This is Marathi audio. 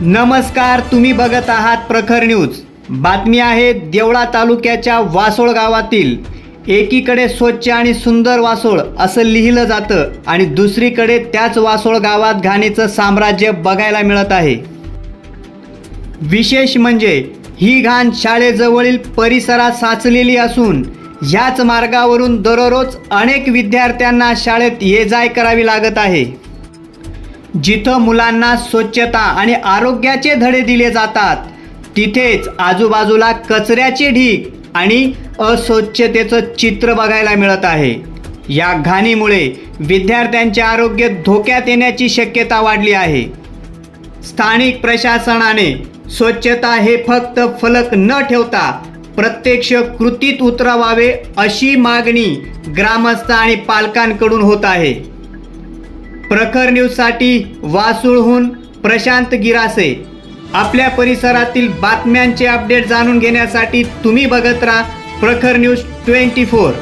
नमस्कार तुम्ही बघत आहात प्रखर न्यूज. बातमी आहे देवळा तालुक्याच्या वासोळ गावातील. एकीकडे स्वच्छ आणि सुंदर वासोळ असं लिहिलं जातं आणि दुसरीकडे त्याच वासोळ गावात घाणीचं साम्राज्य बघायला मिळत आहे. विशेष म्हणजे ही घाण शाळेजवळील परिसरात साचलेली असून ह्याच मार्गावरून दररोज अनेक विद्यार्थ्यांना शाळेत ये जाय करावी लागत आहे. जिथं मुलांना स्वच्छता आणि आरोग्याचे धडे दिले जातात तिथेच आजूबाजूला कचऱ्याचे ढीग आणि अस्वच्छतेचं चित्र बघायला मिळत आहे. या घाणीमुळे विद्यार्थ्यांचे आरोग्य धोक्यात येण्याची शक्यता वाढली आहे. स्थानिक प्रशासनाने स्वच्छता हे फक्त फलक न ठेवता प्रत्यक्ष कृतीत उतरवावे अशी मागणी ग्रामस्थ आणि पालकांकडून होत आहे. प्रखर न्यूजसाठी वासूळहून प्रशांत गिरासे. आपल्या परिसरातील बातम्यांचे अपडेट जाणून घेण्यासाठी तुम्ही बघत राहा प्रखर न्यूज ट्वेंटी फोर.